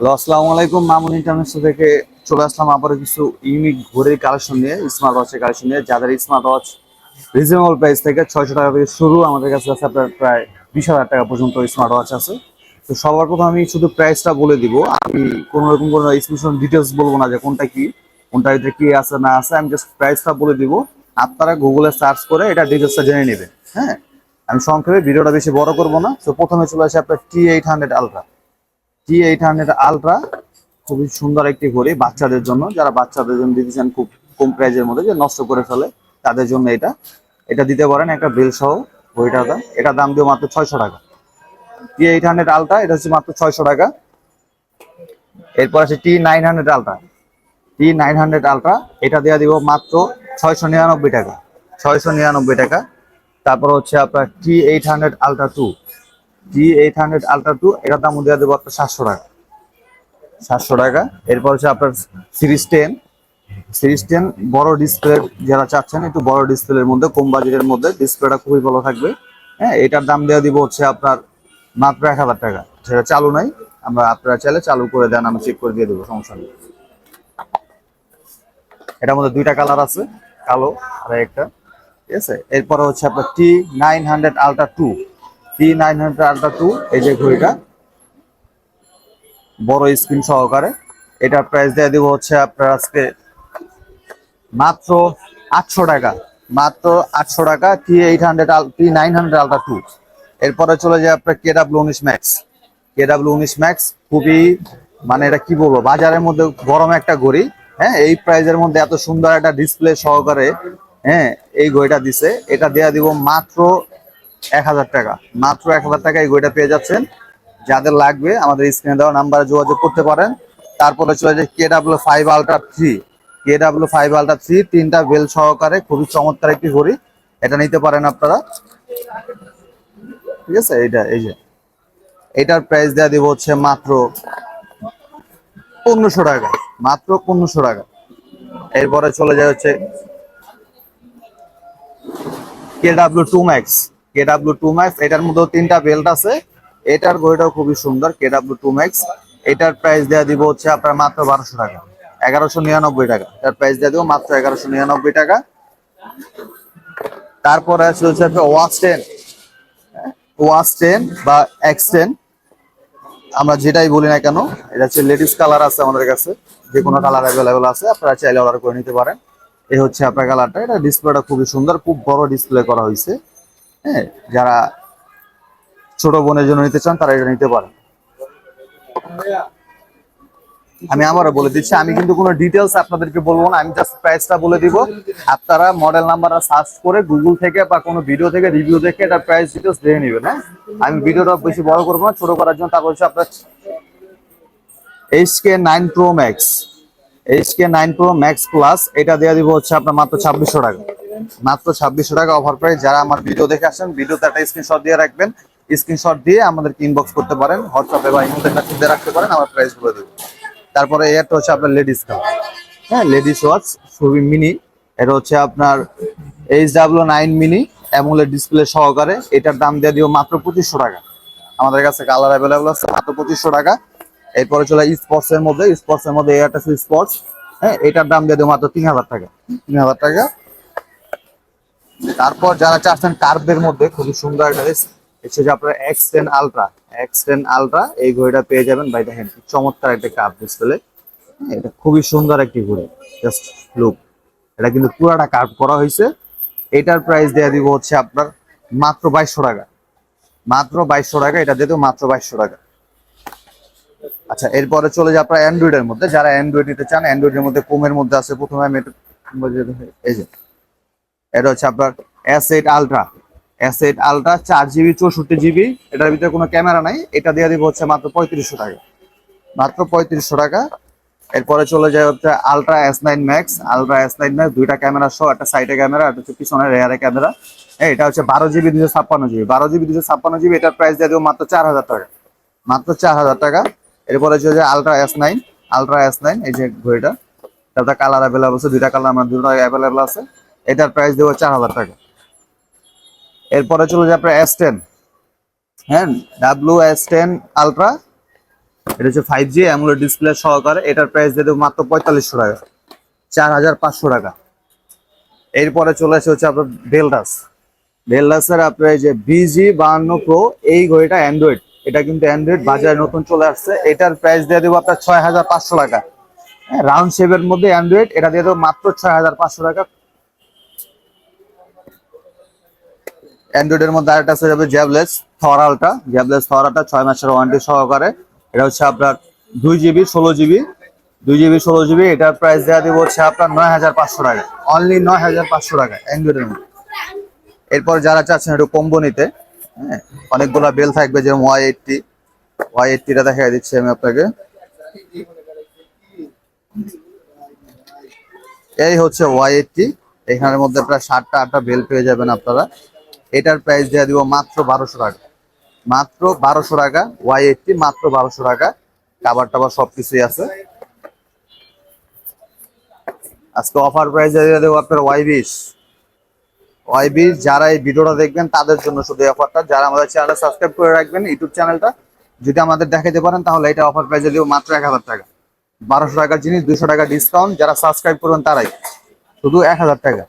আসসালামু আলাইকুম। মামুন ইন্টারন্যাশনাল থেকে চলে আসলাম আবারও কিছু ইউনিক ঘড়ির কালেকশন নিয়ে স্মার্ট ওয়াচের কালেকশন নিয়ে। যাদের স্মার্ট ওয়াচ রিজনেবল প্রাইস থেকে ছয়শো টাকা থেকে শুরু, আমাদের কাছে আছে আপনার প্রায় বিশ হাজার টাকা পর্যন্ত স্মার্ট ওয়াচ আছে। তো সবার প্রথম আমি শুধু প্রাইসটা বলে দিব। আমি কোনো রকম কোনো স্পেশাল ডিটেলস বলব না যে কোনটা কি কোনটার ভিতরে কি আছে না আছে, আমি জাস্ট প্রাইসটা বলে দিব। আপনারা গুগলে সার্চ করে এটা ডিটেলসটা জেনে নেবেন হ্যাঁ? আমি সংক্ষেপে ভিডিওটা বেশি বড় করব না। তো প্রথমে চলে আসে আপনার T eight hundred ultra T eight hundred ultra খুবই সুন্দর একটি ঘড়ি বাচ্চাদের জন্য। যারা বাচ্চাদের জন্য দিতে চান খুব কম প্রাইজের মধ্যে, যে নষ্ট করে ফেলে, তাদের জন্য এটা। এটা দিতে পারেন একটা বেল সহ ঘড়িটা এটা দাম দিয়ে মাত্র ছয়শো টাকা। টি এইট হান্ড্রেড আলট্রা এটা হচ্ছে মাত্র ছয়শো টাকা। এরপর আছে T nine hundred ultra T nine hundred ultra এটা দেওয়া দিব মাত্র ছয়শো নিরানব্বই টাকা। ছয়শো নিরানব্বই টাকা। তারপর হচ্ছে আপনার T eight hundred ultra two T eight hundred ultra two এটার দাম দেওয়া দেবো আপনার সাতশো টাকা। সাতশো টাকা। এরপর হচ্ছে আপনার সিরিজ টেন সিরিজ টেন বড় ডিসপ্লে যারা চাচ্ছেন, একটু বড় ডিসপ্লের মধ্যে, কম বাজেটের মধ্যে ডিসপ্লেটা খুবই ভালো থাকবে। হ্যাঁ এটার দাম দেওয়া দিব হচ্ছে আপনার মাত্র এক হাজার টাকা। সেটা চালু নাই, আমরা আপনারা চাইলে চালু করে দেন, আমি চেক করে দিয়ে দেবো, সমস্যা নেই। এটার মধ্যে দুইটা কালার আছে, কালো আর একটা। ঠিক আছে? এরপরে হচ্ছে আপনার T nine hundred ultra two T nine hundred ultra two, এই যে ঘড়িটা। বড় স্ক্রিন সহকারে। এটার প্রাইস দিয়ে দিব হচ্ছে আপনার আজকে মাত্র আটশো টাকা। মাত্র আটশো টাকা T eight hundred T nine hundred ultra two. এরপরে চলে যায় আপনার কে ডাব্লিউ উনিশ ম্যাক্স। কে ডাব্লিউ উনিশ ম্যাক্স খুবই মানে এটা কি বলব, বাজারের মধ্যে গরম একটা ঘড়ি। হ্যাঁ এই প্রাইজের মধ্যে এত সুন্দর একটা ডিসপ্লে সহকারে হ্যাঁ এই ঘড়িটা দিছে। এটা দেওয়া দিব মাত্র এক হাজার টাকা। মাত্র এক হাজার টাকা এই ঘড়িটা পেয়ে যাচ্ছেন। যাদের লাগবে, আমাদের স্ক্রিনে দেওয়া নাম্বারে যোগাযোগ করতে পারেন। তারপরে চলে যায় K W five ultra three. K W five ultra three, তিনটা বেল সহকারে খুবই চমৎকার একটি ঘড়ি। এটা নিতে পারেন আপনারা। ঠিক আছে, এইটা, এই যে। এটার প্রাইস দেওয়া দিব হচ্ছে মাত্র পনেরোশো টাকা। মাত্র পনেরোশো টাকা। এরপরে চলে যায় হচ্ছে K W two max. K W two max, এটার মধ্যেও তিনটা বেল্ট আছে। এটার ঘড়িটাও খুবই সুন্দর কে ডাব্লিউ টু ম্যাক্স। এটার প্রাইস দেওয়া দিব হচ্ছে আপনার মাত্র বারোশো টাকা, এগারোশো নিরানব্বই টাকা। এটার প্রাইস দেওয়া দিব মাত্র এগারোশো নিরানব্বই টাকা। তারপরে আছে হচ্ছে ওয়াচ টেন ওয়াচ টেন বা এক্স টেন আমরা যেটাই বলি না কেন, এটা হচ্ছে লেডিস কালার আছে আমাদের কাছে। যে কোনো কালার অ্যাভেলেবেল আছে, আপনারা চাইলে অর্ডার করে নিতে পারেন। এই হচ্ছে আপনার কালারটা এটা ডিসপ্লেটা খুবই সুন্দর, খুব বড় ডিসপ্লে করা হয়েছে। হ্যাঁ যারা ছোট বোনের জন্য নিতে চান তারা এটা নিতে পারেন। আমি আবারও বলে দিচ্ছি, আমি কিন্তু কোনো ডিটেলস আপনাদেরকে বলব না, আমি জাস্ট প্রাইসটা বলে দিব। আপনারা মডেল নাম্বারটা সার্চ করে গুগল থেকে বা কোনো ভিডিও থেকে রিভিউ দেখে এটা প্রাইস ডিটেলস দেখে নেবেন হ্যাঁ? আমি ভিডিওটা বেশি বড় করব না, ছোট করার জন্য তারপর হচ্ছে আপনার HK nine pro max HK nine pro max plus এটা দেওয়া দিব হচ্ছে আপনার মাত্র ছাব্বিশশো টাকা। মাত্র ছাব্বিশশো টাকা অফার প্রাইস যারা আমার ভিডিও দেখে আসেন ভিডিওতে একটা স্ক্রিনশট দিয়ে রাখবেন। স্ক্রিনশট দিয়ে আমাদেরকে ইনবক্স করতে পারেন হোয়াটসঅ্যাপে বা ইমোতে দিয়ে রাখতে পারেন, আমার প্রাইস বলে দেবো তারপরে এটা হচ্ছে আপনার লেডিস কালার হ্যাঁ লেডিস ওয়াচ খুবই মিনি এটা হচ্ছে আপনার H W nine mini AMOLED display সহকারে। এটার দাম দিয়ে দিও মাত্র পঁচিশশো টাকা। আমাদের কাছে কালার অ্যাভেলেবল আছে, মাত্র পঁচিশশো টাকা। এরপরে চলে স্পোর্টস এর মধ্যে স্পোর্টস এর মধ্যে এয়ারটা স্পোর্টস হ্যাঁ এটার দাম দিয়ে দিও মাত্র তিন হাজার টাকা। তিন হাজার টাকা। তারপর যারা চাচ্ছেন কার্ভের মধ্যে, খুবই সুন্দর একটা হচ্ছে যে আপনার X ten ultra X ten ultra এই ঘড়িটা পেয়ে যাবেন। ভাই কি চমৎকার একটা কাপ ডিসপ্লে এটা খুবই সুন্দর একটি ঘড়ি জাস্ট লুক এটা কিন্তু পুরাটা কার্ভ করা হয়েছে। এটার প্রাইস দেওয়া দিব হচ্ছে আপনার মাত্র বাইশশো টাকা। মাত্র বাইশশো টাকা, এটা দিয়ে মাত্র বাইশশো টাকা। আচ্ছা এরপরে চলে যায় আপনার অ্যান্ড্রয়েডের মধ্যে। যারা অ্যান্ড্রয়েড নিতে চান অ্যান্ড্রয়েডের মধ্যে কমের মধ্যে আছে, প্রথমে এই যে এটা হচ্ছে আপনার এইট আলট্রা এইট আলট্রা চার জিবি চৌষট্টি জিবি এটার ভিতরে কোনো ক্যামেরা নাই। এটা দিয়ে দিব হচ্ছে মাত্র পঁয়ত্রিশশো টাকা। মাত্র পঁয়ত্রিশশো টাকা। এরপরে চলে যায় হচ্ছে ultra S nine max ultra S nine max দুইটা ক্যামেরা সহ, একটা সাইডে ক্যামেরা, একটা হচ্ছে পিছনে রেয়ারে ক্যামেরা। হ্যাঁ এটা হচ্ছে বারো জিবি দুশো ছাপ্পান্ন জিবি বারো জিবি দুশো ছাপ্পান্ন জিবি এটার প্রাইস দিয়ে দেবো মাত্র চার হাজার টাকা। মাত্র চার হাজার টাকা। এরপরে হচ্ছে যে ultra S nine ultra S nine এই যে ঘড়িটা। তাতে কালার অ্যাভেলেবল আছে। দুইটা কালার আমার দুটো অ্যাভেলেবল আছে। এটার প্রাইস দেবো চার হাজার টাকা। এরপরে চলে যায় আপনার এস টেন হ্যাঁ ডাব্লিউ এস টেন আলট্রা এটা হচ্ছে ফাইভ জি অ্যামুলেট ডিসপ্লে সহকারে। এটার প্রাইস দিয়ে দেবো মাত্র পঁয়তাল্লিশশো টাকা। চার হাজার পাঁচশো টাকা। এরপরে চলে আসে হচ্ছে আপনার ডেলটাস ডেলডাসের আপনার এই যে বিজি বাহান্ন প্রো এই ঘড়িটা অ্যান্ড্রয়েড এটা কিন্তু অ্যান্ড্রয়েড বাজারে নতুন চলে আসছে। এটার প্রাইস দিয়ে দেবো আপনার ছয় হাজার পাঁচশো টাকা। হ্যাঁ রাউন্ড শেপের মধ্যে অ্যান্ড্রয়েড এটা দিয়ে দেবো মাত্র ছয় হাজার পাঁচশো টাকা। অ্যান্ড্রয়েডের মধ্যে আরেকটা আছে যাবে জ্যাবলেস থরালটা জ্যাবলেস থরাটা ছয় মাসের ওয়ারেন্টি সহকারে। এটা হচ্ছে আপনার দুই জিবি ষোলো জিবি দুই জিবি ষোলো জিবি এটার প্রাইস দেওয়া দিব হচ্ছে আপনার নয় হাজার পাঁচশো টাকা। অনলি নয় হাজার পাঁচশো টাকা, অ্যান্ড্রয়েডের মধ্যে। এরপর যারা চাচ্ছেন একটু কম্বো নিতে হ্যাঁ অনেকগুলা বেল থাকবে যেমন ওয়াই এইটটি ওয়াই এইটটিটা দেখা দিচ্ছি আমি আপনাকে। এই হচ্ছে ওয়াই এইটটি এখানের মধ্যে প্রায় সাতটা আটটা বেল পেয়ে যাবেন আপনারা। এটার প্রাইস দিয়ে দিব মাত্র বারোশো টাকা। মাত্র বারোশো টাকা ওয়াই এইটটি মাত্র বারোশো টাকা। কাবার টাবার সবকিছুই আছে। আজকে অফার প্রাইস দিয়ে দেবো আপনার ওয়াই বিশ। ওয়াই বিশ, যারা এই ভিডিওটা দেখবেন, তাদের জন্য শুধু অফারটা যারা আমাদের চ্যানেল সাবস্ক্রাইব করে রাখবেন ইউটিউব চ্যানেলটা যদি আমাদের দেখাতে পারেন, তাহলে এটা অফার প্রাইসে দিব মাত্র এক হাজার টাকা। বারোশো টাকার জিনিস, দুশো টাকা ডিসকাউন্ট যারা সাবস্ক্রাইব করবেন, তারাই। শুধু এক হাজার টাকা।